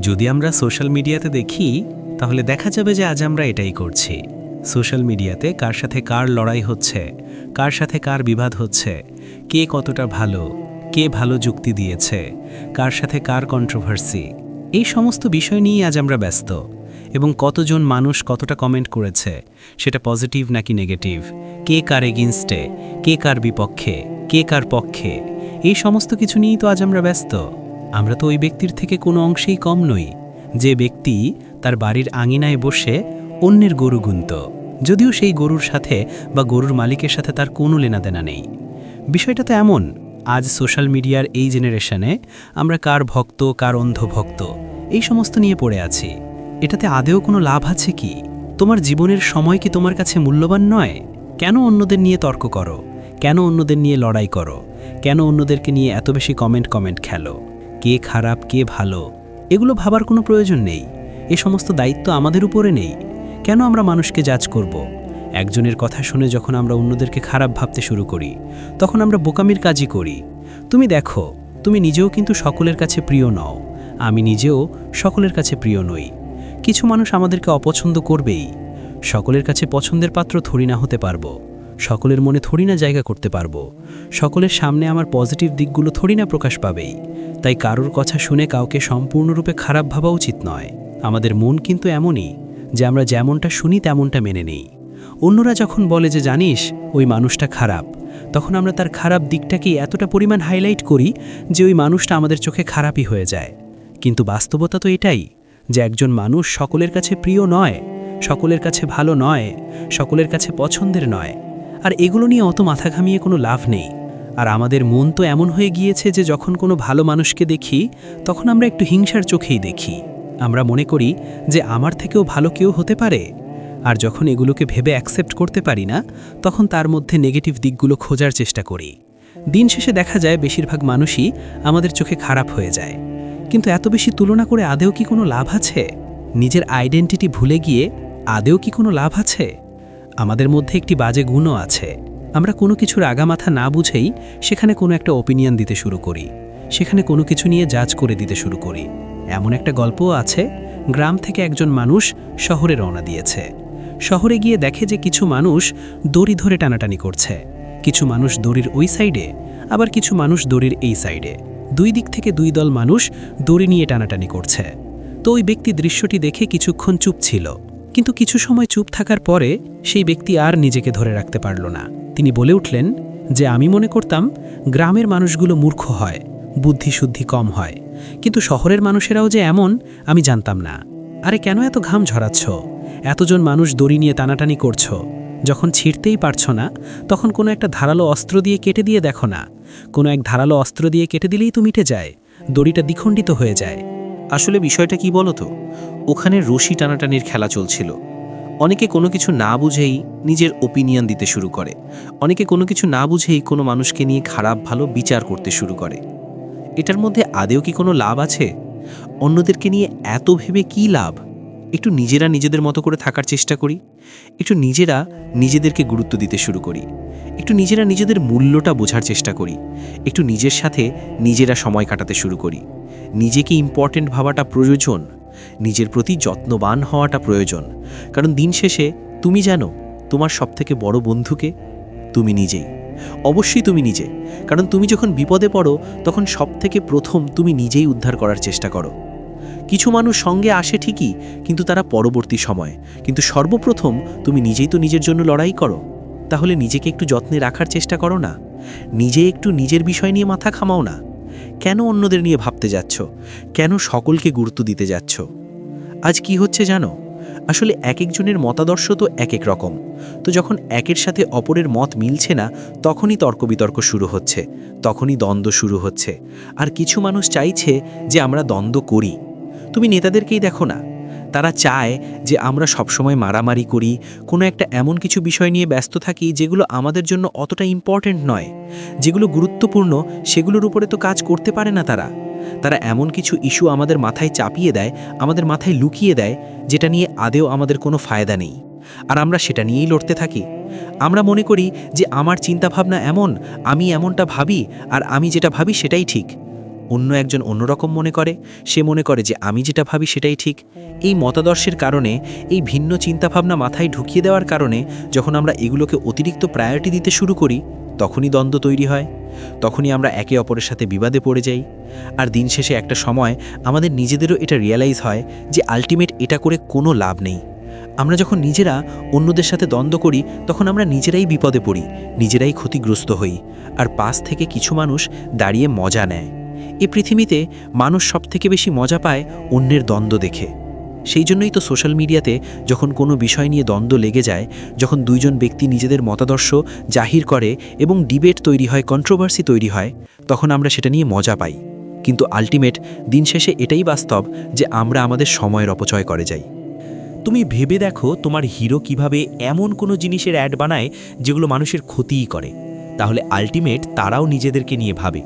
যদি আমরা সোশ্যাল মিডিয়াতে দেখি, তাহলে দেখা যাবে যে আজ আমরা এটাই করছি। সোশ্যাল মিডিয়াতে কার সাথে কার লড়াই হচ্ছে, কার সাথে কার বিবাদ হচ্ছে, কে কতটা ভালো, কে ভালো যুক্তি দিয়েছে, কার সাথে কার কন্ট্রোভার্সি এই সমস্ত বিষয় নিয়েই আজ আমরা ব্যস্ত। এবং কতজন মানুষ কতটা কমেন্ট করেছে, সেটা পজিটিভ নাকি নেগেটিভ কে কার এগেনস্টে কে কার বিপক্ষে, কে কার পক্ষে, এই সমস্ত কিছু নিয়েই তো আজ আমরা ব্যস্ত। আমরা তো ওই ব্যক্তির থেকে কোনো অংশেই কম নই। যে ব্যক্তি তার বাড়ির আঙিনায় বসে অন্যের গরু গুনত। যদিও সেই গরুর সাথে বা গরুর মালিকের সাথে তার কোনো লেনাদেনা নেই। বিষয়টা তো এমন, আজ সোশ্যাল মিডিয়ার এই জেনারেশনে আমরা কার ভক্ত, কার অন্ধ ভক্ত এই সমস্ত নিয়ে পড়ে আছি। এটাতে আদেও কোনো লাভ আছে কি? তোমার জীবনের সময় কি তোমার কাছে মূল্যবান নয়? কেন অন্যদের নিয়ে তর্ক করো? কেন অন্যদের নিয়ে লড়াই করো? কেন অন্যদেরকে নিয়ে এত বেশি কমেন্ট কমেন্ট খেলো? কে খারাপ, কে ভালো, এগুলো ভাবার কোনো প্রয়োজন নেই। এ সমস্ত দায়িত্ব আমাদের উপরে নেই। কেন আমরা মানুষকে জাজ করব? একজনের কথা শুনে যখন আমরা অন্যদেরকে খারাপ ভাবতে শুরু করি, তখন আমরা বোকামির কাজই করি। তুমি দেখো, তুমি নিজেও কিন্তু সকলের কাছে প্রিয় নও, আমি নিজেও সকলের কাছে প্রিয় নই। কিছু মানুষ আমাদেরকে অপছন্দ করবেই। সকলের কাছে পছন্দের পাত্র থরি না হতে পারব। সকলের মনে থরি না জায়গা করতে পারব। সকলের সামনে আমার পজিটিভ দিকগুলো থরি না প্রকাশ পাবেই। তাই কারোর কথা শুনে কাউকে সম্পূর্ণরূপে খারাপ ভাবা উচিত নয়। আমাদের মন কিন্তু এমনই, যে আমরা যেমনটা শুনি তেমনটা মেনে নেই। অন্যরা যখন বলে যে, জানিস, ওই মানুষটা খারাপ, তখন আমরা তার খারাপ দিকটাকেই এতটা পরিমাণ হাইলাইট করি, যে ওই মানুষটা আমাদের চোখে খারাপই হয়ে যায়। কিন্তু বাস্তবতা তো এটাই, যে একজন মানুষ সকলের কাছে প্রিয় নয়, সকলের কাছে ভালো নয়, সকলের কাছে পছন্দের নয়। আর এগুলো নিয়ে অত মাথা ঘামিয়ে কোনো লাভ নেই। আর আমাদের মন তো এমন হয়ে গিয়েছে যে যখন কোনো ভালো মানুষকে দেখি, তখন আমরা একটু হিংসার চোখেই দেখি। আমরা মনে করি যে আমার থেকেও ভালো কেউ হতে পারে। আর যখন এগুলোকে ভেবে অ্যাকসেপ্ট করতে পারি না, তখন তার মধ্যে নেগেটিভ দিকগুলো খোঁজার চেষ্টা করি। দিন শেষে দেখা যায় বেশিরভাগ মানুষই আমাদের চোখে খারাপ হয়ে যায়। কিন্তু এত বেশি তুলনা করে আদেও কি কোনো লাভ আছে? নিজের আইডেন্টিটি ভুলে গিয়ে আদেও কি কোনো লাভ আছে? আমাদের মধ্যে একটি বাজে গুণও আছে। আমরা কোনো কিছুর আগামাথা না বুঝেই সেখানে কোনো একটা ওপিনিয়ন দিতে শুরু করি। সেখানে কোনো কিছু নিয়ে জাজ করে দিতে শুরু করি। এমন একটা গল্পও আছে, গ্রাম থেকে একজন মানুষ শহরে রওনা দিয়েছে। শহরে গিয়ে দেখে যে কিছু মানুষ দড়ি ধরে টানাটানি করছে। কিছু মানুষ দড়ির ওই সাইডে, আবার কিছু মানুষ দড়ির এই সাইডে। দুই দিক থেকে দুই দল মানুষ দড়ি নিয়ে টানাটানি করছে। তো ওই ব্যক্তি দৃশ্যটি দেখে কিছুক্ষণ চুপ ছিল। কিন্তু কিছু সময় চুপ থাকার পরে সেই ব্যক্তি আর নিজেকে ধরে রাখতে পারল না। তিনি বলে উঠলেন, যে আমি মনে করতাম গ্রামের মানুষগুলো মূর্খ হয়, বুদ্ধিশুদ্ধি কম হয়, কিন্তু শহরের মানুষেরাও যে এমন, আমি জানতাম না। আরে কেন এত ঘাম ঝরাচ্ছ? এতজন মানুষ দড়ি নিয়ে টানাটানি করছ। যখন ছিঁড়তেই পারছ না, তখন কোনো একটা ধারালো অস্ত্র দিয়ে কেটে দিয়ে দেখো না। কোনো এক ধারালো অস্ত্র দিয়ে কেটে দিলেই তো মিটে যায়, দড়িটা দ্বিখণ্ডিত হয়ে যায়। আসলে বিষয়টা কি বলো তো ওখানে রশি টানাটানির খেলা চলছিল। অনেকে কোনো কিছু না বুঝেই নিজের ওপিনিয়ন দিতে শুরু করে। অনেকে কোনো কিছু না বুঝেই কোনো মানুষকে নিয়ে খারাপ, ভালো বিচার করতে শুরু করে। এটার মধ্যে আদেও কি কোনো লাভ আছে? অন্যদেরকে নিয়ে এত ভেবে কি লাভ? একটু নিজেরা নিজেদের মতো করে থাকার চেষ্টা করি। একটু নিজেরা নিজেদেরকে গুরুত্ব দিতে শুরু করি। একটু নিজেরা নিজেদের মূল্যটা বোঝার চেষ্টা করি। একটু নিজের সাথে নিজেরা সময় কাটাতে শুরু করি। নিজেকে ইম্পর্ট্যান্ট ভাবাটা প্রয়োজন, নিজের প্রতি যত্নবান হওয়াটা প্রয়োজন। কারণ দিন শেষে তুমি জানো, তোমার সবথেকে বড় বন্ধুকে তুমি নিজেই। অবশ্যই তুমি নিজে। কারণ তুমি যখন বিপদে পড়ো, তখন সবথেকে প্রথম তুমি নিজেই উদ্ধার করার চেষ্টা করো। কিছু মানুষ সঙ্গে আসে ঠিকই, কিন্তু তারা পরবর্তী সময়। কিন্তু সর্বপ্রথম তুমি নিজেই তো নিজের জন্য লড়াই করো। তাহলে নিজেকে একটু যত্নে রাখার চেষ্টা করো না। নিজে একটু নিজের বিষয় নিয়ে মাথা খামাও না। কেন অন্যদের নিয়ে ভাবতে যাচ্ছ? কেন সকলকে গুরুত্ব দিতে যাচ্ছ? আজ কি হচ্ছে জানো? আসলে এক একজনের মতাদর্শ তো এক এক রকম। তো যখন একের সাথে অপরের মত মিলছে না, তখনই তর্ক বিতর্ক শুরু হচ্ছে, তখনই দ্বন্দ্ব শুরু হচ্ছে। আর কিছু মানুষ চাইছে যে আমরা দ্বন্দ্ব করি। তুমি নেতাদেরকেই দেখো না। তারা চায় যে আমরা সবসময় মারামারি করি, কোনো একটা এমন কিছু বিষয় নিয়ে ব্যস্ত থাকি যেগুলো আমাদের জন্য অতটা ইম্পর্ট্যান্ট নয়, যেগুলো গুরুত্বপূর্ণ, সেগুলোর উপরে তো কাজ করতে পারে না তারা। তারা এমন কিছু ইস্যু আমাদের মাথায় চাপিয়ে দেয়, আমাদের মাথায় লুকিয়ে দেয়, যেটা নিয়ে আদেও আমাদের কোনো ফায়দা নেই। আর আমরা সেটা নিয়েই লড়তে থাকি। আমরা মনে করি যে আমার চিন্তাভাবনা এমন, আমি এমনটা ভাবি, আর আমি যেটা ভাবি সেটাই ঠিক। অন্য একজন অন্যরকম মনে করে, সে মনে করে যে আমি যেটা ভাবি সেটাই ঠিক। এই মতাদর্শের কারণে, এই ভিন্ন চিন্তাভাবনা মাথায় ঢুকিয়ে দেওয়ার কারণে যখন আমরা এগুলোকে অতিরিক্ত প্রায়োরিটি দিতে শুরু করি, তখনই দ্বন্দ্ব তৈরি হয়। তখনই আমরা একে অপরের সাথে বিবাদে পড়ে যাই। আর দিন শেষে একটা সময় আমাদের নিজেদেরও এটা রিয়েলাইজ হয় যে আলটিমেট এটা করে কোনো লাভ নেই। আমরা যখন নিজেরা অন্যদের সাথে দ্বন্দ্ব করি, তখন আমরা নিজেরাই বিপদে পড়ি, নিজেরাই ক্ষতিগ্রস্ত হই। আর পাশ থেকে কিছু মানুষ দাঁড়িয়ে মজা নেয়। এ পৃথিবীতে মানুষ সবথেকে বেশি মজা পায় অন্যের দ্বন্দ্ব দেখে। সেই জন্যই তো সোশ্যাল মিডিয়াতে যখন কোনো বিষয় নিয়ে দ্বন্দ্ব লেগে যায়, যখন দুইজন ব্যক্তি নিজেদের মতাদর্শ জাহির করে এবং ডিবেট তৈরি হয় কন্ট্রোভার্সি তৈরি হয়, তখন আমরা সেটা নিয়ে মজা পাই। কিন্তু আলটিমেট দিন শেষে এটাই বাস্তব যে আমরা আমাদের সময়ের অপচয় করে যাই। তুমি ভেবে দেখো তোমার হিরো কীভাবে এমন কোনো জিনিসের অ্যাড বানায় যেগুলো মানুষের ক্ষতিই করে। তাহলে আলটিমেট তারাও নিজেদেরকে নিয়ে ভাবে।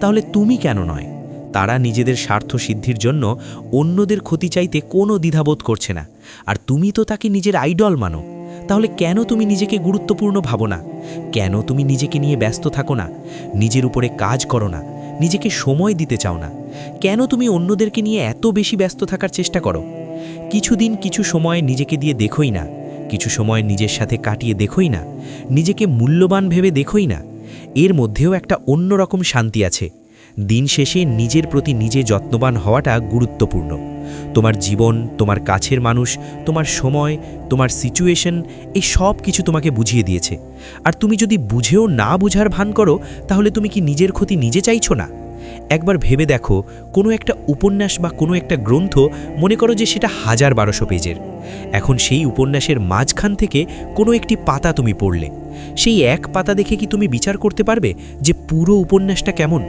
তাহলে তুমি কেন নয়? তারা নিজেদের স্বার্থ সিদ্ধির জন্য অন্যদের ক্ষতি চাইতে কোনো দ্বিধাবোধ করছে না। আর তুমি তো তাকে নিজের আইডল মানো। তাহলে কেন তুমি নিজেকে গুরুত্বপূর্ণ ভাবো না? কেন তুমি নিজেকে নিয়ে ব্যস্ত থাকো না? নিজের উপরে কাজ করো না। নিজেকে সময় দিতে চাও না। কেন তুমি অন্যদেরকে নিয়ে এত বেশি ব্যস্ত থাকার চেষ্টা করো? কিছুদিন কিছু সময় নিজেকে দিয়ে দেখোই না। কিছু সময় নিজের সাথে কাটিয়ে দেখোই না, নিজেকে মূল্যবান ভেবে দেখোই না। এর মধ্যেও একটা অন্যরকম শান্তি আছে। দিন শেষে নিজের প্রতি নিজে যত্নবান হওয়াটা গুরুত্বপূর্ণ। তোমার জীবন, তোমার কাছের মানুষ, তোমার সময়, তোমার সিচুয়েশন এই সব কিছু তোমাকে বুঝিয়ে দিয়েছে। আর তুমি যদি বুঝেও না বুঝার ভান করো, তাহলে তুমি কি নিজের ক্ষতি নিজে চাইছো না? একবার ভেবে দেখো, কোনো একটা উপন্যাস বা কোনো একটা গ্রন্থ মনে করো যে সেটা হাজার বারোশো পেজের। এখন সেই উপন্যাসের মাঝখান থেকে কোনো একটি পাতা তুমি পড়লে। সেই এক পাতা দেখে কি তুমি বিচার করতে পারবে যে পুরো উপন্যাসটা কেমন?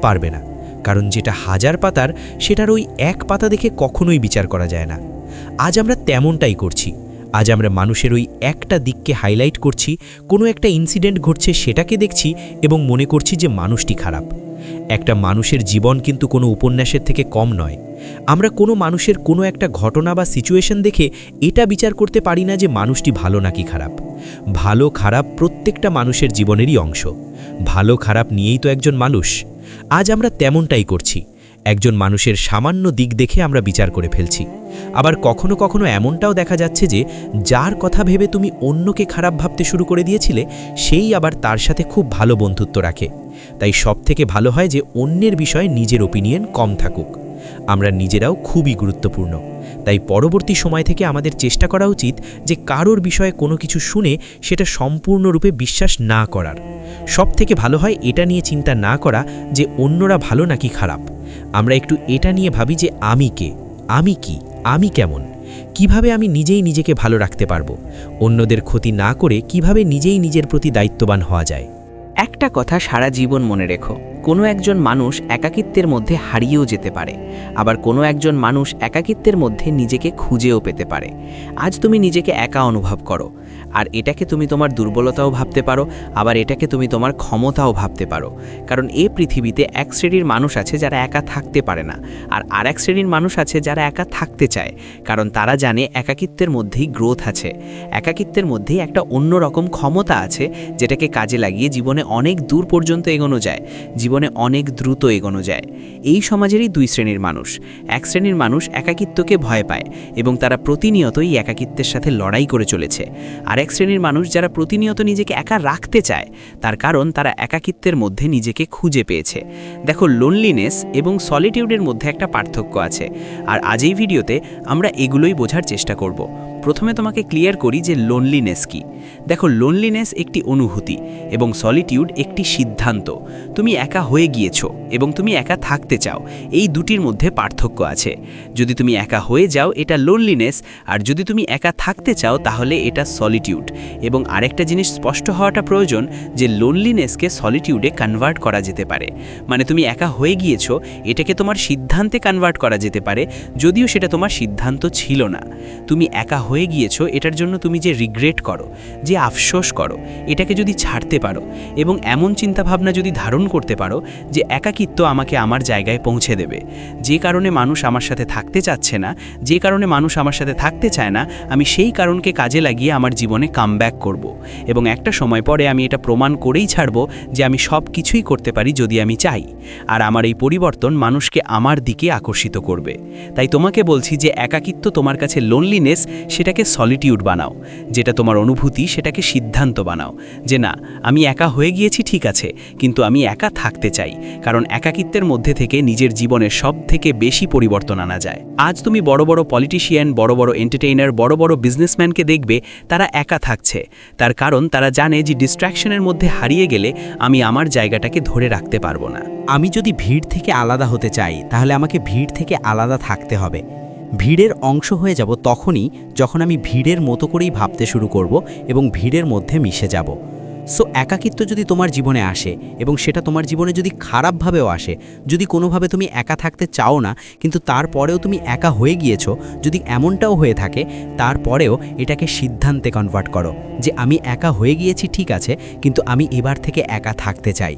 পারবে না। কারণ যেটা হাজার পাতার, সেটার ওই এক পাতা দেখে কখনোই বিচার করা যায় না। আজ আমরা তেমনটাই করছি। আজ আমরা মানুষের ওই একটা দিককে হাইলাইট করছি, কোনো একটা ইনসিডেন্ট ঘটছে সেটাকে দেখছি এবং মনে করছি যে মানুষটি খারাপ। একটা মানুষের জীবন কিন্তু কোনো উপন্যাসের থেকে কম নয়। আমরা কোনো মানুষের কোনো একটা ঘটনা বা সিচুয়েশন দেখে এটা বিচার করতে পারি না যে মানুষটি ভালো নাকি খারাপ। ভালো খারাপ প্রত্যেকটা মানুষের জীবনেরই অংশ। ভালো খারাপ নিয়েই তো একজন মানুষ। আজ আমরা তেমনটাই করছি। একজন মানুষের সামান্য দিক দেখে আমরা বিচার করে ফেলছি। আবার কখনো কখনো এমনটাও দেখা যাচ্ছে যে, যার কথা ভেবে তুমি অন্যকে খারাপ ভাবতে শুরু করে দিয়েছিলে, সেই আবার তার সাথে খুব ভালো বন্ধুত্ব রাখে। তাই সব থেকে ভালো হয় যে অন্যের বিষয়ে নিজের ওপিনিয়ন কম থাকুক। আমরা নিজেরাও খুবই গুরুত্বপূর্ণ। তাই পরবর্তী সময় থেকে আমাদের চেষ্টা করা উচিত যে কারোর বিষয়ে কোনো কিছু শুনে সেটা সম্পূর্ণরূপে বিশ্বাস না করার। সব থেকে ভালো হয় এটা নিয়ে চিন্তা না করা যে অন্যরা ভালো নাকি খারাপ। আমরা একটু এটা নিয়ে ভাবি যে আমি কে? আমি কি? আমি কেমন? কীভাবে আমি নিজেই নিজেকে ভালো রাখতে পারব? অন্যদের ক্ষতি না করে কীভাবে নিজেই নিজের প্রতি দায়িত্ববান হওয়া যায়? একটা কথা সারা জীবন মনে রেখো। কোনো একজন মানুষ একাকিত্বের মধ্যে হারিয়েও যেতে পারে, আবার কোনো একজন মানুষ একাকিত্বের মধ্যে নিজেকে খুঁজেও পেতে পারে। আজ তুমি নিজেকে একা অনুভব করো, আর এটাকে তুমি তোমার দুর্বলতাও ভাবতে পারো, আবার এটাকে তুমি তোমার ক্ষমতাও ভাবতে পারো। কারণ এ পৃথিবীতে এক শ্রেণির মানুষ আছে যারা একা থাকতে পারে না, আর আর এক শ্রেণির মানুষ আছে যারা একা থাকতে চায়, কারণ তারা জানে একাকিত্বের মধ্যেই গ্রোথ আছে। একাকিত্বের মধ্যেই একটা অন্যরকম ক্ষমতা আছে, যেটাকে কাজে লাগিয়ে জীবনে অনেক দূর পর্যন্ত এগোনো যায়। জীবনে অনেক দ্রুত এগোনো যায়। এই সমাজেরই দুই শ্রেণির মানুষ। এক শ্রেণির মানুষ একাকিত্বকে ভয় পায় এবং তারা প্রতিনিয়তই একাকিত্বের সাথে লড়াই করে চলেছে। আর এক শ্রেণির মানুষ যারা প্রতিনিয়ত নিজেকে একা রাখতে চায়, তার কারণ তারা একাকিত্বের মধ্যে নিজেকে খুঁজে পেয়েছে। দেখো লোনলিনেস এবং সলিটিউডের মধ্যে একটা পার্থক্য আছে। আর আজ এই ভিডিওতে আমরা এগুলোই বোঝার চেষ্টা করব। প্রথমে তোমাকে ক্লিয়ার করি যে লোনলিনেস কি। দেখো লোনলিনেস একটি অনুভূতি এবং সলিটিউড একটি সিদ্ধান্ত। তুমি একা হয়ে গিয়েছো এবং তুমি একা থাকতে চাও। এই দুটির মধ্যে পার্থক্য আছে। যদি তুমি একা হয়ে যাও, এটা লোনলিনেস আর যদি তুমি একা থাকতে চাও, তাহলে এটা সলিটিউড এবং আরেকটা জিনিস স্পষ্ট হওয়াটা প্রয়োজন যে লোনলিনেসকে সলিটিউডে কনভার্ট করা যেতে পারে। মানে তুমি একা হয়ে গিয়েছো, এটাকে তোমার সিদ্ধান্তে কনভার্ট করা যেতে পারে, যদিও সেটা তোমার সিদ্ধান্ত ছিল না। তুমি একা হয়ে গিয়েছো, এটার জন্য তুমি যে রিগ্রেট করো, যে আফসোস করো, এটাকে যদি ছাড়তে পারো এবং এমন চিন্তাভাবনা যদি ধারণ করতে পারো যে একাকিত্ব আমাকে আমার জায়গায় পৌঁছে দেবে। যে কারণে মানুষ আমার সাথে থাকতে চাচ্ছে না, যে কারণে মানুষ আমার সাথে থাকতে চায় না, আমি সেই কারণকে কাজে লাগিয়ে আমার জীবনে কামব্যাক করব এবং একটা সময় পরে আমি এটা প্রমাণ করেই ছাড়ব যে আমি সব কিছুই করতে পারি যদি আমি চাই। আর আমার এই পরিবর্তন মানুষকে আমার দিকে আকর্ষিত করবে। তাই তোমাকে বলছি যে একাকিত্ব তোমার কাছে লোনলিনেস সেটাকে সলিটিউড বানাও। যেটা তোমার অনুভূতি, সেটাকে সিদ্ধান্ত বানাও। যে না, আমি একা হয়ে গিয়েছি, ঠিক আছে, কিন্তু আমি একা থাকতে চাই, কারণ একাকিত্বের মধ্যে থেকে নিজের জীবনের সব থেকে বেশি পরিবর্তন আনা যায়। আজ তুমি বড় বড় পলিটিশিয়ান বড় বড় এন্টারটেইনার বড় বড় বিজনেসম্যানকে দেখবে, তারা একা থাকছে। তার কারণ তারা জানে যে ডিস্ট্র্যাকশনের মধ্যে হারিয়ে গেলে আমি আমার জায়গাটাকে ধরে রাখতে পারব না। আমি যদি ভিড় থেকে আলাদা হতে চাই, তাহলে আমাকে ভিড় থেকে আলাদা থাকতে হবে। ভিড়ের অংশ হয়ে যাব তখনই যখন আমি ভিড়ের মতো করেই ভাবতে শুরু করব এবং ভিড়ের মধ্যে মিশে যাব। সো একাকিত্ব যদি তোমার জীবনে আসে এবং সেটা তোমার জীবনে যদি খারাপভাবেও আসে, যদি কোনোভাবে তুমি একা থাকতে চাও না, কিন্তু তারপরেও তুমি একা হয়ে গিয়েছো, যদি এমনটাও হয়ে থাকে, তারপরেও এটাকে সিদ্ধান্তে কনভার্ট করো যে আমি একা হয়ে গিয়েছি ঠিক আছে, কিন্তু আমি এবার থেকে একা থাকতে চাই।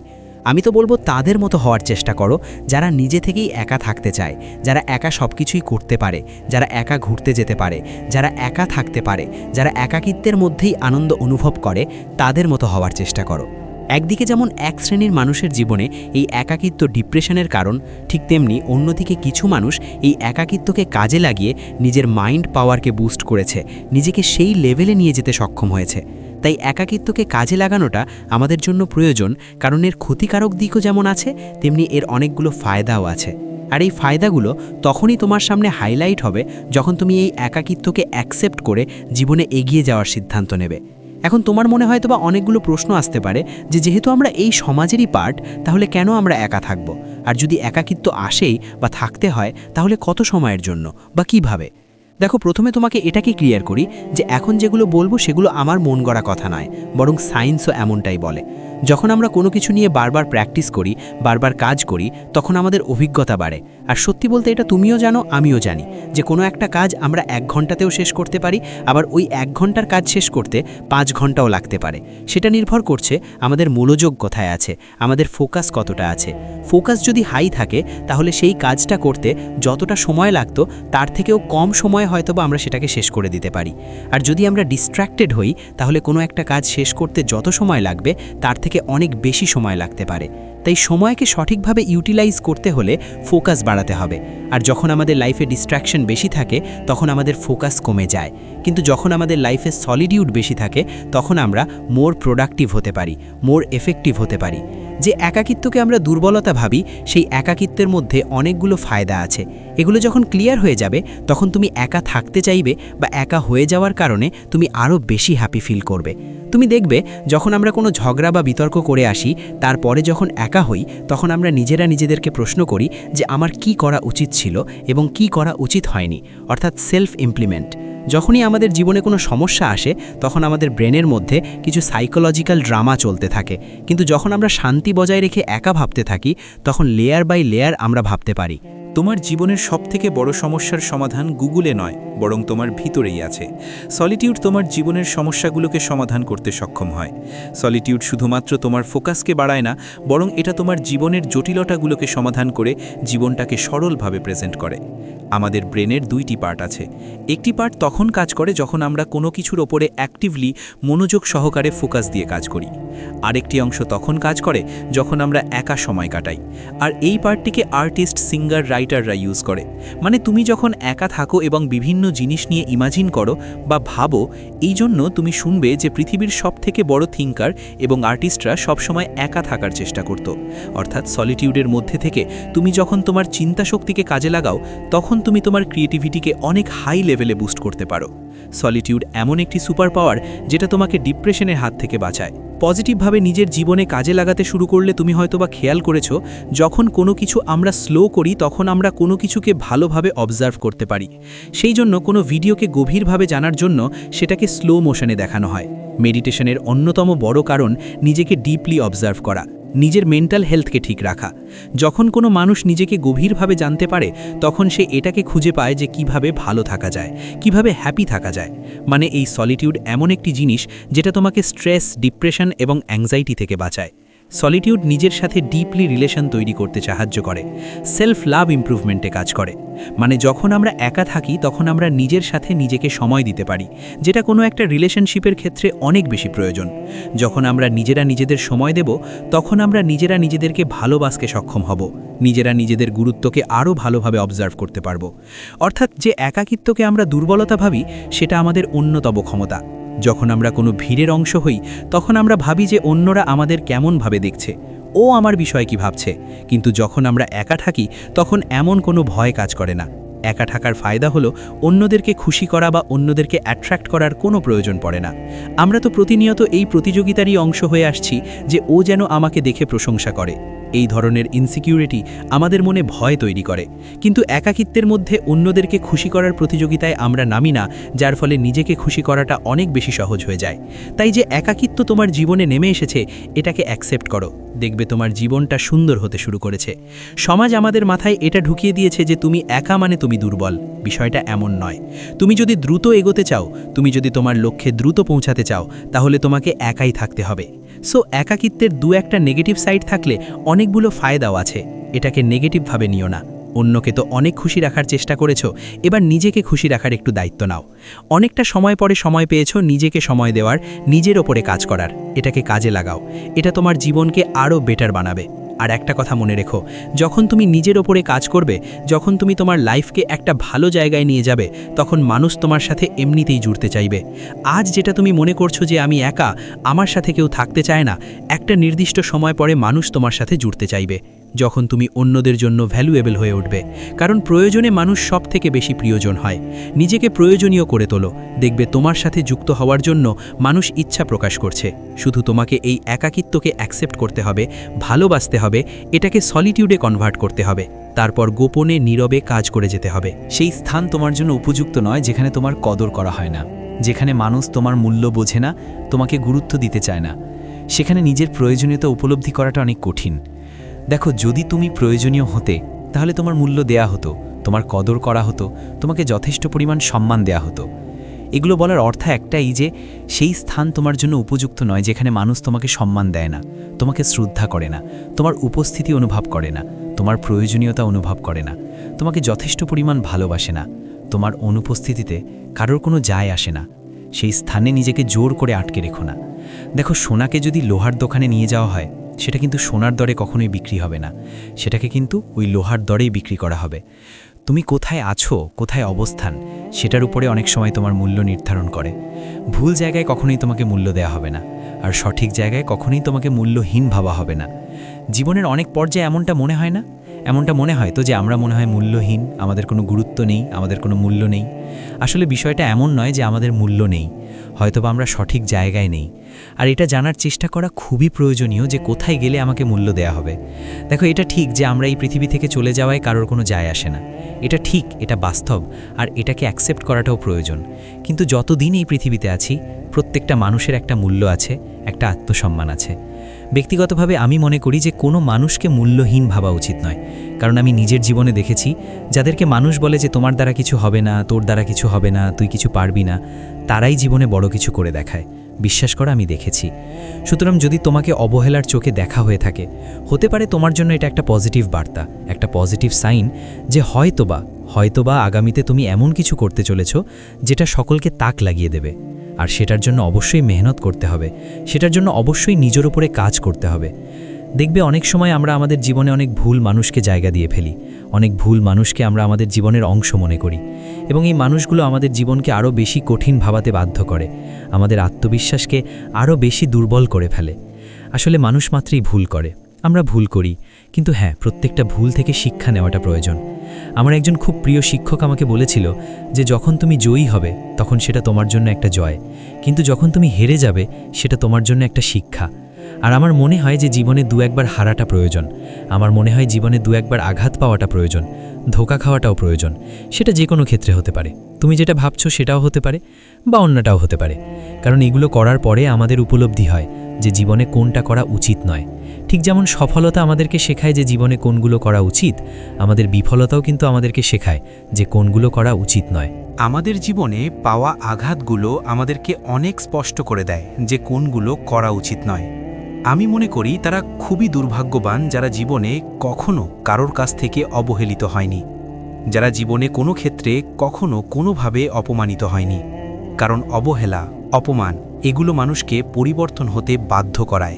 আমি তো বলব তাদের মতো হওয়ার চেষ্টা করো, যারা নিজে থেকেই একা থাকতে চায়, যারা একা সব কিছুই করতে পারে, যারা একা ঘুরতে যেতে পারে, যারা একা থাকতে পারে, যারা একাকিত্বের মধ্যেই আনন্দ অনুভব করে, তাদের মতো হওয়ার চেষ্টা করো। একদিকে যেমন এক শ্রেণির মানুষের জীবনে এই একাকিত্ব ডিপ্রেশনের কারণ, ঠিক তেমনি অন্যদিকে কিছু মানুষ এই একাকিত্বকে কাজে লাগিয়ে নিজের মাইন্ড পাওয়ারকে বুস্ট করেছে, নিজেকে সেই লেভেলে নিয়ে যেতে সক্ষম হয়েছে। তাই একাকিত্বকে কাজে লাগানোটা আমাদের জন্য প্রয়োজন, কারণ এর ক্ষতিকারক দিকও যেমন আছে, তেমনি এর অনেকগুলো ফায়দাও আছে। আর এই ফায়দাগুলো তখনই তোমার সামনে হাইলাইট হবে যখন তুমি এই একাকিত্বকে অ্যাকসেপ্ট করে জীবনে এগিয়ে যাওয়ার সিদ্ধান্ত নেবে। এখন তোমার মনে হয়তো বা অনেকগুলো প্রশ্ন আসতে পারে যে যেহেতু আমরা এই সমাজেরই পার্ট তাহলে কেন আমরা একা থাকব? আর যদি একাকিত্ব আসেই বা থাকতে হয়, তাহলে কত সময়ের জন্য বা কীভাবে? দেখো, প্রথমে তোমাকে এটাকে ক্লিয়ার করি যে এখন যেগুলো বলব সেগুলো আমার মন গড়া কথা নয়, বরং সায়েন্সও এমনটাই বলে। যখন আমরা কোনো কিছু নিয়ে বারবার প্র্যাকটিস করি, বারবার কাজ করি, তখন আমাদের অভিজ্ঞতা বাড়ে। আর সত্যি বলতে এটা তুমিও জানো, আমিও জানি। যে কোনো একটা কাজ আমরা এক ঘন্টাতেও শেষ করতে পারি, আবার ওই এক ঘণ্টার কাজ শেষ করতে পাঁচ ঘন্টাও লাগতে পারে। সেটা নির্ভর করছে আমাদের মনোযোগ কোথায় আছে, আমাদের ফোকাস কতটা আছে। ফোকাস যদি হাই থাকে, তাহলে সেই কাজটা করতে যতটা সময় লাগতো, তার থেকেও কম সময়ে হয়তো বা আমরা সেটাকে শেষ করে দিতে পারি। আর যদি আমরা ডিস্ট্র্যাক্টেড হই, তাহলে কোনো একটা কাজ শেষ করতে যত সময় লাগবে, তার থেকে অনেক বেশি সময় লাগতে পারে। তাই সময়কে সঠিকভাবে ইউটিলাইজ করতে হলে ফোকাস বাড়াতে হবে। আর যখন আমাদের লাইফে ডিস্ট্র্যাকশন বেশি থাকে, তখন আমাদের ফোকাস কমে যায়। কিন্তু যখন আমাদের লাইফে সলিডিউড বেশি থাকে, তখন আমরা মোর প্রোডাক্টিভ হতে পারি মোর এফেক্টিভ হতে পারি। যে একাকিত্বকে আমরা দুর্বলতা ভাবি, সেই একাকিত্বের মধ্যে অনেকগুলো ফায়দা আছে। এগুলো যখন ক্লিয়ার হয়ে যাবে, তখন তুমি একা থাকতে চাইবে বা একা হয়ে যাওয়ার কারণে তুমি আরও বেশি হ্যাপি ফিল করবে। তুমি দেখবে, যখন আমরা কোনো ঝগড়া বা বিতর্ক করে আসি, তারপরে যখন একা হই, তখন আমরা নিজেরা নিজেদেরকে প্রশ্ন করি যে আমার কি করা উচিত ছিল এবং কি করা উচিত হয়নি, অর্থাৎ সেলফ ইমপ্লিমেন্ট যখনই আমাদের জীবনে কোনো সমস্যা আসে, তখন আমাদের ব্রেনের মধ্যে কিছু সাইকোলজিক্যাল ড্রামা চলতে থাকে। কিন্তু যখন আমরা শান্তি বজায় রেখে একা ভাবতে থাকি, তখন লেয়ার বাই লেয়ার আমরা ভাবতে পারি। তোমার জীবনের সবথেকে বড় সমস্যার সমাধান গুগলে নয়, বরং তোমার ভিতরেই আছে। সলিটিউড তোমার জীবনের সমস্যাগুলোকে সমাধান করতে সক্ষম হয়। সলিটিউড শুধুমাত্র তোমার ফোকাসকে বাড়ায় না, বরং এটা তোমার জীবনের জটিলতাগুলোকে সমাধান করে জীবনটাকে সরলভাবে প্রেজেন্ট করে। আমাদের ব্রেনের দুইটি পার্ট আছে। একটি পার্ট তখন কাজ করে যখন আমরা কোনো কিছুর ওপরে অ্যাক্টিভলি মনোযোগ সহকারে ফোকাস দিয়ে কাজ করি। আরেকটি অংশ তখন কাজ করে যখন আমরা একা সময় কাটাই। আর এই পার্টটিকে আর্টিস্ট, সিঙ্গার রাইটাররা ইউজ করে। মানে তুমি যখন একা থাকো এবং বিভিন্ন জিনিস নিয়ে ইমাজিন করো বা ভাবো, এই জন্য তুমি শুনবে যে পৃথিবীর সবথেকে বড় থিঙ্কার এবং আর্টিস্টরা সবসময় একা থাকার চেষ্টা করত। অর্থাৎ সলিটিউডের মধ্যে থেকে তুমি যখন তোমার চিন্তা শক্তিকে কাজে লাগাও, তখন তুমি তোমার ক্রিয়েটিভিটিকে অনেক হাই লেভেলে বুস্ট করতে পারো। সলিটিউড এমন একটি সুপার পাওয়ার যেটা তোমাকে ডিপ্রেশনের হাত থেকে বাঁচায়। পজিটিভভাবে নিজের জীবনে কাজে লাগাতে শুরু করলে তুমি হয়তোবা খেয়াল করেছ, যখন কোনো কিছু আমরা স্লো করি, তখন আমরা কোনো কিছুকে ভালোভাবে অবজার্ভ করতে পারি। সেই জন্য কোনো ভিডিওকে গভীরভাবে জানার জন্য সেটাকে স্লো মোশনে দেখানো হয়। মেডিটেশনের অন্যতম বড় কারণ নিজেকে ডিপলি অবজার্ভ করা। নিজের মেন্টাল হেলথকে ঠিক রাখা। যখন কোনো মানুষ নিজেকে গভীরভাবে জানতে পারে, তখন সে এটাকে খুঁজে পায় যে কীভাবে ভালো থাকা যায়, কীভাবে হ্যাপি থাকা যায়। মানে এই সলিটিউড এমন একটি জিনিস যেটা তোমাকে স্ট্রেস ডিপ্রেশন এবং অ্যাংজাইটি থেকে বাঁচায়। সলিটিউড নিজের সাথে ডিপলি রিলেশন তৈরি করতে সাহায্য করে, সেলফ লাভ ইমপ্রুভমেন্টে কাজ করে। মানে যখন আমরা একা থাকি, তখন আমরা নিজের সাথে নিজেকে সময় দিতে পারি, যেটা কোনো একটা রিলেশনশিপের ক্ষেত্রে অনেক বেশি প্রয়োজন। যখন আমরা নিজেরা নিজেদের সময় দেব, তখন আমরা নিজেরা নিজেদেরকে ভালোবাসতে সক্ষম হব, নিজেরা নিজেদের গুরুত্বকে আরও ভালোভাবে অবজার্ভ করতে পারব। অর্থাৎ যে একাকিত্বকে আমরা দুর্বলতা ভাবি, সেটা আমাদের অন্যতম ক্ষমতা। যখন আমরা কোনো ভিড়ের অংশ হই, তখন আমরা ভাবি যে অন্যরা আমাদের কেমনভাবে দেখছে। ও আমার বিষয়ে কি ভাবছে? কিন্তু যখন আমরা একা থাকি, তখন এমন কোনো ভয় কাজ করে না। একা থাকার ফায়দা হলো অন্যদেরকে খুশি করা বা অন্যদেরকে অ্যাট্রাক্ট করার কোনো প্রয়োজন পড়ে না। আমরা তো প্রতিনিয়ত এই প্রতিযোগিতারই অংশ হয়ে আসছি যে ও যেন আমাকে দেখে প্রশংসা করে। এই ধরনের ইনসিকিউরিটি আমাদের মনে ভয় তৈরি করে। কিন্তু একাকিত্বের মধ্যে অন্যদেরকে খুশি করার প্রতিযোগিতায় আমরা নামি না, যার ফলে নিজেকে খুশি করাটা অনেক বেশি সহজ হয়ে যায়। তাই যে একাকিত্ব তোমার জীবনে নেমে এসেছে, এটাকে অ্যাকসেপ্ট করো। দেখবে তোমার জীবনটা সুন্দর হতে শুরু করেছে। সমাজ আমাদের মাথায় এটা ঢুকিয়ে দিয়েছে যে তুমি একা মানে তুমি দুর্বল, বিষয়টা এমন নয়। তুমি যদি দ্রুত এগোতে চাও, তুমি যদি তোমার লক্ষ্যে দ্রুত পৌঁছাতে চাও, তাহলে তোমাকে একাই থাকতে হবে। সো একাকিত্বের দু একটা নেগেটিভ সাইড থাকলে অনেকগুলো ফায়দাও আছে। এটাকে নেগেটিভভাবে নিও না। অন্যকে তো অনেক খুশি রাখার চেষ্টা করেছ, এবার নিজেকে খুশি রাখার একটু দায়িত্ব নাও। অনেকটা সময় পরে সময় পেয়েছ নিজেকে সময় দেওয়ার, নিজের ওপরে কাজ করার। এটাকে কাজে লাগাও। এটা তোমার জীবনকে আরও বেটার বানাবে। আর একটা কথা মনে রেখো, যখন তুমি নিজের ওপরে কাজ করবে, যখন তুমি তোমার লাইফকে একটা ভালো জায়গায় নিয়ে যাবে, তখন মানুষ তোমার সাথে এমনিতেই জুড়তে চাইবে। আজ যেটা তুমি মনে করছ যে আমি একা, আমার সাথে কেউ থাকতে চায় না, একটা নির্দিষ্ট সময় পরে মানুষ তোমার সাথে জুড়তে চাইবে। যখন তুমি অন্যদের জন্য ভ্যালুয়েবল হয়ে উঠবে। কারণ প্রয়োজনে মানুষ সব থেকে বেশি প্রিয়জন হয়। নিজেকে প্রয়োজনীয় করে তোলো। দেখবে তোমার সাথে যুক্ত হওয়ার জন্য মানুষ ইচ্ছা প্রকাশ করছে। শুধু তোমাকে এই একাকিত্বকে অ্যাকসেপ্ট করতে হবে, ভালোবাসতে হবে, এটাকে সলিটিউডে কনভার্ট করতে হবে। তারপর গোপনে, নীরবে কাজ করে যেতে হবে। সেই স্থান তোমার জন্য উপযুক্ত নয়, যেখানে তোমার কদর করা হয় না। যেখানে মানুষ তোমার মূল্য বোঝে না, তোমাকে গুরুত্ব দিতে চায় না। সেখানে নিজের প্রয়োজনীয়তা উপলব্ধি করাটা অনেক কঠিন। দেখো, যদি তুমি প্রয়োজনীয় হতে, তাহলে তোমার মূল্য দেয়া হতো, তোমার কদর করা হতো, তোমাকে যথেষ্ট পরিমাণ সম্মান দেয়া হতো। এগুলো বলার অর্থ একটাই যে, সেই স্থান তোমার জন্য উপযুক্ত নয়, যেখানে মানুষ তোমাকে সম্মান দেয় না, তোমাকে শ্রদ্ধা করে না, তোমার উপস্থিতি অনুভব করে না, তোমার প্রয়োজনীয়তা অনুভব করে না, তোমাকে যথেষ্ট পরিমাণ ভালোবাসে না, তোমার অনুপস্থিতিতে কারোর কোনো যায় আসে না, সেই স্থানে নিজেকে জোর করে আটকে রেখো না। দেখো, সোনাকে যদি লোহার দোকানে নিয়ে যাওয়া হয় সেটা কিন্তু সোনার দরে কখনোই বিক্রি হবে না। সেটাকে কিন্তু ওই লোহার দরেই বিক্রি করা হবে। তুমি কোথায় আছো, কোথায় অবস্থান, সেটার উপরে অনেক সময় তোমার মূল্য নির্ধারণ করে। ভুল জায়গায় কখনোই তোমাকে মূল্য দেয়া হবে না, আর সঠিক জায়গায় কখনোই তোমাকে মূল্যহীন ভাবা হবে না। জীবনের অনেক পর্যায়ে এমনটা মনে হয় না? এমনটা মনে হয় তো যে আমরা মনে হয় মূল্যহীন, আমাদের কোনো গুরুত্ব নেই, আমাদের কোনো মূল্য নেই। আসলে বিষয়টা এমন নয় যে আমাদের মূল্য নেই, হয়তোবা আমরা সঠিক জায়গায় নেই। আর এটা জানার চেষ্টা করা খুবই প্রয়োজনীয় যে কোথায় গেলে আমাকে মূল্য দেয়া হবে। দেখো, এটা ঠিক যে আমরা এই পৃথিবী থেকে চলে যাওয়ায় কারোর কোনো যায় আসে না। এটা ঠিক, এটা বাস্তব, আর এটাকে অ্যাকসেপ্ট করাটাও প্রয়োজন। কিন্তু যতদিন এই পৃথিবীতে আছি, প্রত্যেকটা মানুষের একটা মূল্য আছে, একটা আত্মসম্মান আছে। ব্যক্তিগতভাবে আমি মনে করি যে কোনো মানুষকে মূল্যহীন ভাবা উচিত নয়। কারণ আমি নিজের জীবনে দেখেছি, যাদেরকে মানুষ বলে যে তোমার দ্বারা কিছু হবে না, তোর দ্বারা কিছু হবে না, তুই কিছু পারবি না, তারাই জীবনে বড় কিছু করে দেখায়। বিশ্বাস করা, আমি দেখেছি। সুতরাং যদি তোমাকে অবহেলার চোখে দেখা হয়ে থাকে, হতে পারে তোমার জন্য এটা একটা পজিটিভ বার্তা, একটা পজিটিভ সাইন যে হয়তোবা হয়তোবা আগামীতে তুমি এমন কিছু করতে চলেছ যেটা সকলকে তাক লাগিয়ে দেবে। আর সেটার জন্য অবশ্যই মেহনত করতে হবে। সেটার জন্য অবশ্যই নিজের উপরে কাজ করতে হবে। দেখবে অনেক সময় আমরা আমাদের জীবনে অনেক ভুল মানুষকে জায়গা দিয়ে ফেলি। অনেক ভুল মানুষকে আমরা আমাদের জীবনের অংশ মনে করি। এবং এই মানুষগুলো আমাদের জীবনকে আরও বেশি কঠিন ভাবাতে বাধ্য করে। আমাদের আত্মবিশ্বাসকে আরও বেশি দুর্বল করে ফেলে। আসলে মানুষ মাত্রই ভুল করে। আমরা ভুল করি। কিন্তু হ্যাঁ প্রত্যেকটা ভুল থেকে শিক্ষা নেওয়াটা প্রয়োজন। আমার একজন খুব প্রিয় শিক্ষক আমাকে বলেছিল যে যখন তুমি জয়ী হবে, তখন সেটা তোমার জন্য একটা জয়। কিন্তু যখন তুমি হেরে যাবে, সেটা তোমার জন্য একটা শিক্ষা। আর আমার মনে হয় যে জীবনে দু একবার হারাটা প্রয়োজন। আমার মনে হয় জীবনে দু একবার আঘাত পাওয়াটা প্রয়োজন, ধোকা খাওয়াটাও প্রয়োজন। সেটা যে কোনো ক্ষেত্রে হতে পারে। তুমি যেটা ভাবছ সেটাও হতে পারে, বা অন্যটাও হতে পারে। কারণ এগুলো করার পরে আমাদের উপলব্ধি হয় যে জীবনে কোনটা করা উচিত নয়। ঠিক যেমন সফলতা আমাদেরকে শেখায় যে জীবনে কোনগুলো করা উচিত, আমাদের বিফলতাও কিন্তু আমাদেরকে শেখায় যে কোনগুলো করা উচিত নয়। আমাদের জীবনে পাওয়া আঘাতগুলো আমাদেরকে অনেক স্পষ্ট করে দেয় যে কোনগুলো করা উচিত নয়। আমি মনে করি তারা খুবই দুর্ভাগ্যবান যারা জীবনে কখনো কারোর কাছ থেকে অবহেলিত হয়নি, যারা জীবনে কোনো ক্ষেত্রে কখনো কোনোভাবে অপমানিত হয়নি। কারণ অবহেলা, অপমান, এগুলো মানুষকে পরিবর্তন হতে বাধ্য করায়।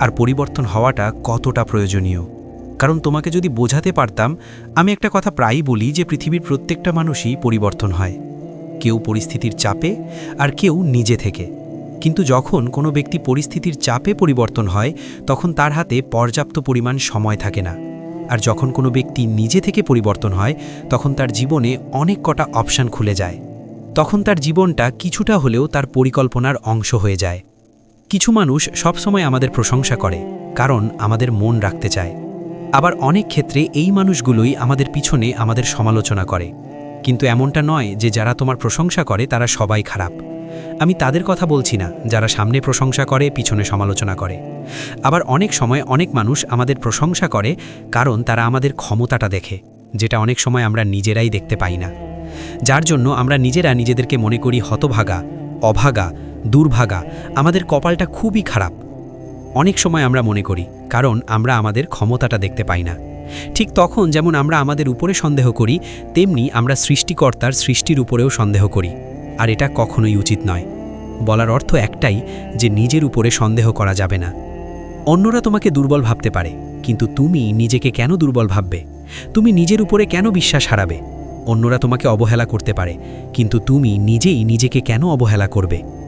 আর পরিবর্তন হওয়াটা কতটা প্রয়োজনীয়? কারণ তোমাকে যদি বোঝাতে পারতাম, আমি একটা কথা প্রায়ই বলি যে পৃথিবীর প্রত্যেকটা মানুষই পরিবর্তন হয়। কেউ পরিস্থিতির চাপে আর কেউ নিজে থেকে। কিন্তু যখন কোনো ব্যক্তি পরিস্থিতির চাপে পরিবর্তন হয়, তখন তার হাতে পর্যাপ্ত পরিমাণ সময় থাকে না। আর যখন কোনো ব্যক্তি নিজে থেকে পরিবর্তন হয়, তখন তার জীবনে অনেক কটা অপশান খুলে যায়। তখন তার জীবনটা কিছুটা হলেও তার পরিকল্পনার অংশ হয়ে যায়। কিছু মানুষ সবসময় আমাদের প্রশংসা করে, কারণ আমাদের মন রাখতে চায়। আবার অনেক ক্ষেত্রে এই মানুষগুলোই আমাদের পিছনে আমাদের সমালোচনা করে। কিন্তু এমনটা নয় যে যারা তোমার প্রশংসা করে তারা সবাই খারাপ। আমি তাদের কথা বলছি না, যারা সামনে প্রশংসা করে, পিছনে সমালোচনা করে। আবার অনেক সময় অনেক মানুষ আমাদের প্রশংসা করে কারণ তারা আমাদের ক্ষমতাটা দেখে, যেটা অনেক সময় আমরা নিজেরাই দেখতে পাই না। যার জন্য আমরা নিজেরা নিজেদেরকে মনে করি হতভাগা, অভাগা দুর্ভাগা, আমাদের কপালটা খুবই খারাপ। অনেক সময় আমরা মনে করি, কারণ আমরা আমাদের ক্ষমতাটা দেখতে পাই না। ঠিক তখন যেমন আমরা আমাদের উপরে সন্দেহ করি, তেমনি আমরা সৃষ্টিকর্তার সৃষ্টির উপরেও সন্দেহ করি, আর এটা কখনোই উচিত নয়। বলার অর্থ একটাই যে নিজের উপরে সন্দেহ করা যাবে না। অন্যরা তোমাকে দুর্বল ভাবতে পারে, কিন্তু তুমি নিজেকে কেন দুর্বল ভাববে? তুমি নিজের উপরে কেন বিশ্বাস হারাবে? অন্যরা তোমাকে অবহেলা করতে পারে, কিন্তু তুমি নিজেই নিজেকে কেন অবহেলা করবে?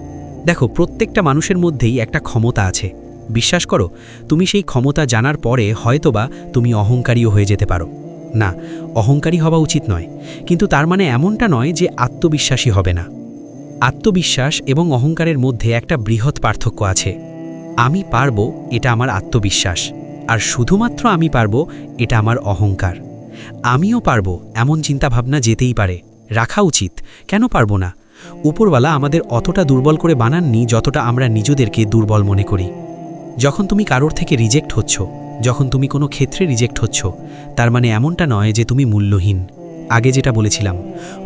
দেখো, প্রত্যেকটা মানুষের মধ্যেই একটা ক্ষমতা আছে। বিশ্বাস করো, তুমি সেই ক্ষমতা জানার পরে হয়তোবা তুমি অহংকারীও হয়ে যেতে পারো। না, অহংকারী হওয়া উচিত নয়। কিন্তু তার মানে এমনটা নয় যে আত্মবিশ্বাসী হবে না। আত্মবিশ্বাস এবং অহংকারের মধ্যে একটা বৃহৎ পার্থক্য আছে। আমি পারব, এটা আমার আত্মবিশ্বাস। আর শুধুমাত্র আমি পারব, এটা আমার অহংকার। আমিও পারব, এমন চিন্তাভাবনা যেতেই পারে। রাখা উচিত, কেন পারব না? উপরওয়ালা আমাদের অতটা দুর্বল করে বানাননি যতটা আমরা নিজেদেরকে দুর্বল মনে করি। যখন তুমি কারোর থেকে রিজেক্ট হচ্ছ, যখন তুমি কোনো ক্ষেত্রে রিজেক্ট হচ্ছ, তার মানে এমনটা নয় যে তুমি মূল্যহীন। আগে যেটা বলেছিলাম,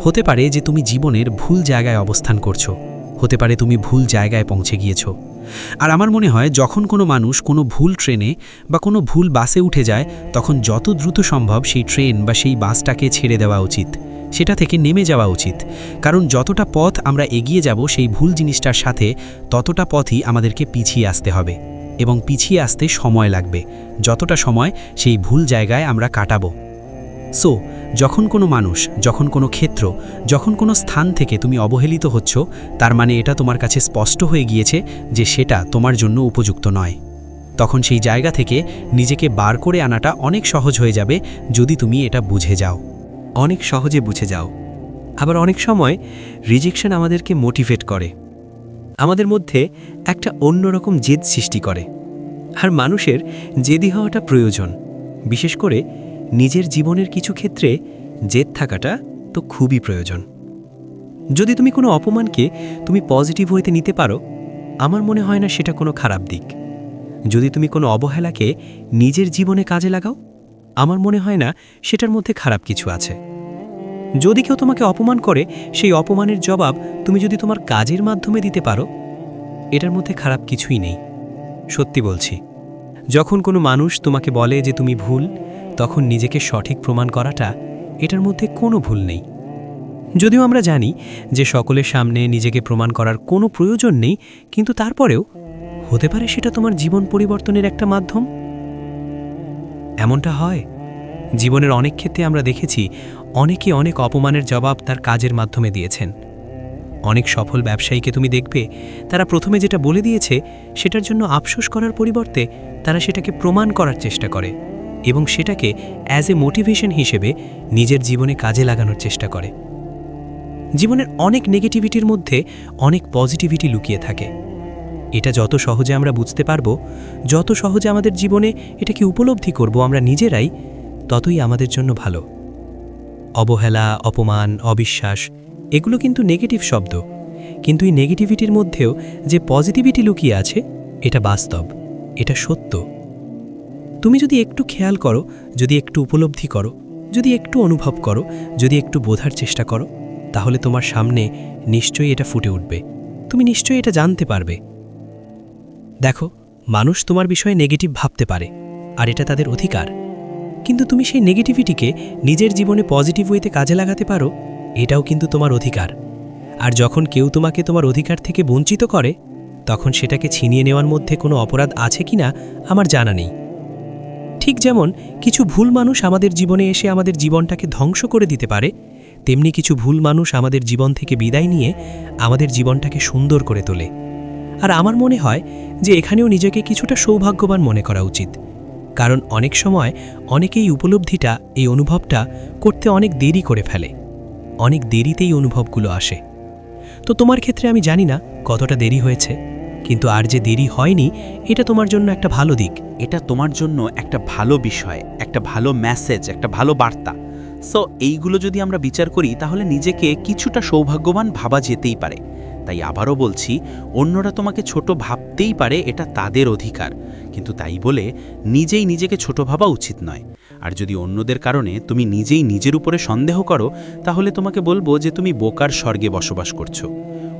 হতে পারে যে তুমি জীবনের ভুল জায়গায় অবস্থান করছ, হতে পারে তুমি ভুল জায়গায় পৌঁছে গিয়েছ। আর আমার মনে হয় যখন কোনো মানুষ কোনো ভুল ট্রেনে বা কোনো ভুল বাসে উঠে যায়, তখন যত দ্রুত সম্ভব সেই ট্রেন বা সেই বাসটাকে ছেড়ে দেওয়া উচিত। সেটা থেকে নেমে যাওয়া উচিত। কারণ যতটা পথ আমরা এগিয়ে যাব সেই ভুল জিনিসটার সাথে ততটা পথই আমাদেরকে পিছিয়ে আসতে হবে এবং পিছিয়ে আসতে সময় লাগবে। যতটা সময় সেই ভুল জায়গায় আমরা কাটাবো। সো, যখন কোনো মানুষ, যখন কোনো ক্ষেত্র, যখন কোনো স্থান থেকে তুমি অবহেলিত হচ্ছ, তার মানে এটা তোমার কাছে স্পষ্ট হয়ে গিয়েছে যে সেটা তোমার জন্য উপযুক্ত নয়। তখন সেই জায়গা থেকে নিজেকে বার করে আনাটা অনেক সহজ হয়ে যাবে যদি তুমি এটা বুঝে যাও। অনেক সহজে বুঝে যাও। আবার অনেক সময় রিজেকশন আমাদেরকে মোটিভেট করে। আমাদের মধ্যে একটা অন্যরকম জেদ সৃষ্টি করে। আর মানুষের জেদি হওয়াটা প্রয়োজন। বিশেষ করে নিজের জীবনের কিছু ক্ষেত্রে জেদ থাকাটা তো খুবই প্রয়োজন। যদি তুমি কোনো অপমানকে তুমি পজিটিভ হইতে নিতে পারো, আমার মনে হয় না সেটা কোনো খারাপ দিক। যদি তুমি কোনো অবহেলাকে নিজের জীবনে কাজে লাগাও আমার মনে হয় না সেটার মধ্যে খারাপ কিছু আছে। যদি কেউ তোমাকে অপমান করে, সেই অপমানের জবাব তুমি যদি তোমার কাজের মাধ্যমে দিতে পারো, এটার মধ্যে খারাপ কিছুই নেই। সত্যি বলছি, যখন কোনো মানুষ তোমাকে বলে যে তুমি ভুল, তখন নিজেকে সঠিক প্রমাণ করাটা এটার মধ্যে কোনো ভুল নেই। যদিও আমরা জানি যে সকলের সামনে নিজেকে প্রমাণ করার কোনো প্রয়োজন নেই, কিন্তু তারপরেও হতে পারে সেটা তোমার জীবন পরিবর্তনের একটা মাধ্যম। এমনটা হয়? জীবনের অনেক ক্ষেত্রে আমরা দেখেছি, অনেকে অনেক অপমানের জবাব তার কাজের মাধ্যমে দিয়েছেন। অনেক সফল ব্যবসায়ীকে তুমি দেখবে, তারা প্রথমে যেটা বলে দিয়েছে, সেটার জন্য আফসোস করার পরিবর্তে তারা সেটাকে প্রমাণ করার চেষ্টা করে এবং সেটাকে অ্যাজ এ মোটিভেশন হিসেবে নিজের জীবনে কাজে লাগানোর চেষ্টা করে। জীবনের অনেক নেগেটিভিটির মধ্যে অনেক পজিটিভিটি লুকিয়ে থাকে। এটা যত সহজে আমরা বুঝতে পারব, যত সহজে আমাদের জীবনে এটাকে উপলব্ধি করব আমরা নিজেরাই, ততই আমাদের জন্য ভালো। অবহেলা, অপমান, অবিশ্বাস, এগুলো কিন্তু নেগেটিভ শব্দ। কিন্তু এই নেগেটিভিটির মধ্যেও যে পজিটিভিটি লুকিয়ে আছে, এটা বাস্তব, এটা সত্য। তুমি যদি একটু খেয়াল করো, যদি একটু উপলব্ধি করো, যদি একটু অনুভব করো, যদি একটু বোঝার চেষ্টা করো, তাহলে তোমার সামনে নিশ্চয়ই এটা ফুটে উঠবে। তুমি নিশ্চয়ই এটা জানতে পারবে। দেখো, মানুষ তোমার বিষয়ে নেগেটিভ ভাবতে পারে, আর এটা তাদের অধিকার। কিন্তু তুমি সেই নেগেটিভিটিকে নিজের জীবনে পজিটিভ ওয়েতে কাজে লাগাতে পারো, এটাও কিন্তু তোমার অধিকার। আর যখন কেউ তোমাকে তোমার অধিকার থেকে বঞ্চিত করে, তখন সেটাকে ছিনিয়ে নেওয়ার মধ্যে কোনো অপরাধ আছে কিনা আমার জানা নেই। ঠিক যেমন, কিছু ভুল মানুষ আমাদের জীবনে এসে আমাদের জীবনটাকে ধ্বংস করে দিতে পারে, তেমনি কিছু ভুল মানুষ আমাদের জীবন থেকে বিদায় নিয়ে আমাদের জীবনটাকে সুন্দর করে তোলে। আর আমার মনে হয় যে এখানেও নিজেকে কিছুটা সৌভাগ্যবান মনে করা উচিত। কারণ অনেক সময় অনেকেই উপলব্ধিটা, এই অনুভবটা করতে অনেক দেরি করে ফেলে। অনেক দেরিতেই অনুভবগুলো আসে। তো তোমার ক্ষেত্রে আমি জানি না কতটা দেরি হয়েছে, কিন্তু আর যে দেরি হয়নি, এটা তোমার জন্য একটা ভালো দিক। এটা তোমার জন্য একটা ভালো বিষয়, একটা ভালো মেসেজ একটা ভালো বার্তা। সো এইগুলো যদি আমরা বিচার করি, তাহলে নিজেকে কিছুটা সৌভাগ্যবান ভাবা যেতেই পারে। তাই আবারও বলছি, অন্যরা তোমাকে ছোট ভাবতেই পারে এটা তাদের অধিকার। কিন্তু তাই বলে নিজেই নিজেকে ছোট ভাবা উচিত নয়। আর যদি অন্যদের কারণে তুমি নিজেই নিজের উপরে সন্দেহ করো, তাহলে তোমাকে বলব যে তুমি বোকার স্বর্গে বসবাস করছ।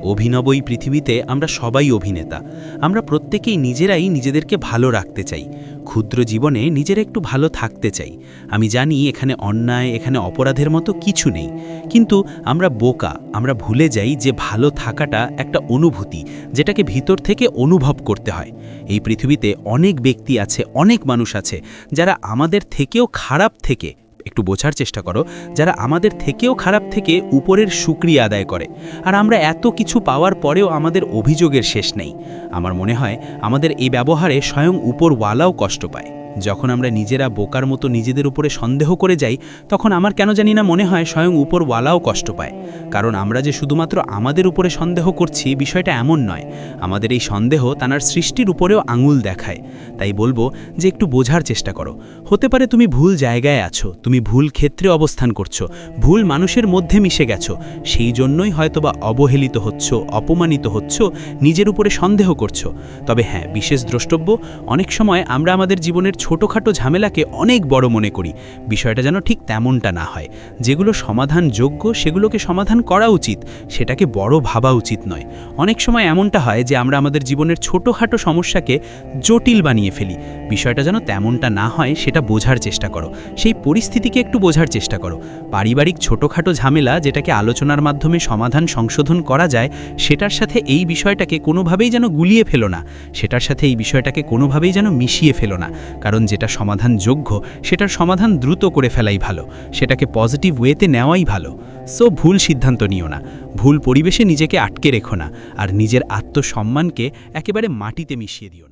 অভিনব এই পৃথিবীতে আমরা সবাই অভিনেতা। আমরা প্রত্যেকেই নিজেরাই নিজেদেরকে ভালো রাখতে চাই। ক্ষুদ্র জীবনে নিজেরা একটু ভালো থাকতে চাই। আমি জানি এখানে অন্যায়, এখানে অপরাধের মতো কিছু নেই। কিন্তু আমরা বোকা, আমরা ভুলে যাই যে ভালো থাকাটা একটা অনুভূতি, যেটাকে ভিতর থেকে অনুভব করতে হয়। এই পৃথিবীতে অনেক ব্যক্তি আছে, অনেক মানুষ আছে, যারা আমাদের থেকেও খারাপ থেকে একটু বোঝার চেষ্টা করো, যারা আমাদের থেকেও খারাপ থেকে উপরের সুক্রিয়া আদায় করে। আর আমরা এত কিছু পাওয়ার পরেও আমাদের অভিযোগের শেষ নেই। আমার মনে হয় আমাদের এই ব্যবহারে স্বয়ং উপরওয়ালাও কষ্ট পায়। যখন আমরা নিজেরা বোকার মতো নিজেদের উপরে সন্দেহ করে যাই, তখন আমার কেন জানি না মনে হয় স্বয়ং উপরওয়ালাও কষ্ট পায়। কারণ আমরা যে শুধুমাত্র আমাদের উপরে সন্দেহ করছি, বিষয়টা এমন নয়। আমাদের এই সন্দেহ তানার সৃষ্টির উপরেও আঙুল দেখায়। তাই বলব যে একটু বোঝার চেষ্টা করো। হতে পারে তুমি ভুল জায়গায় আছো, তুমি ভুল ক্ষেত্রে অবস্থান করছ, ভুল মানুষের মধ্যে মিশে গেছো, সেই জন্যই হয়তোবা অবহেলিত হচ্ছ, অপমানিত হচ্ছ, নিজের উপরে সন্দেহ করছ। তবে হ্যাঁ বিশেষ দ্রষ্টব্য, অনেক সময় আমরা আমাদের জীবনের ছোটোখাটো ঝামেলাকে অনেক বড় মনে করি। বিষয়টা যেন ঠিক তেমনটা না হয়। যেগুলো সমাধানযোগ্য, সেগুলোকে সমাধান করা উচিত, সেটাকে বড় ভাবা উচিত নয়। অনেক সময় এমনটা হয় যে আমরা আমাদের জীবনের ছোটোখাটো সমস্যাকে জটিল বানিয়ে ফেলি। বিষয়টা যেন তেমনটা না হয়, সেটা বোঝার চেষ্টা করো। সেই পরিস্থিতিকে একটু বোঝার চেষ্টা করো। পারিবারিক ছোটোখাটো ঝামেলা যেটাকে আলোচনার মাধ্যমে সমাধান, সংশোধন করা যায়, সেটার সাথে এই বিষয়টাকে কোনোভাবেই যেন গুলিয়ে ফেলো না। সেটার সাথে এই বিষয়টাকে কোনোভাবেই যেন মিশিয়ে ফেলো না। কারণ যেটা সমাধান যোগ্য সেটার সমাধান দ্রুত করে ফেলাই ভালো, সেটাকে পজিটিভ ওয়েতে নেওয়াই ভালো। সো ভুল সিদ্ধান্ত নিও না। ভুল পরিবেশে নিজেকে আটকে রেখো না, আর নিজের আত্মসম্মানকে একেবারে মাটিতে মিশিয়ে দিও না।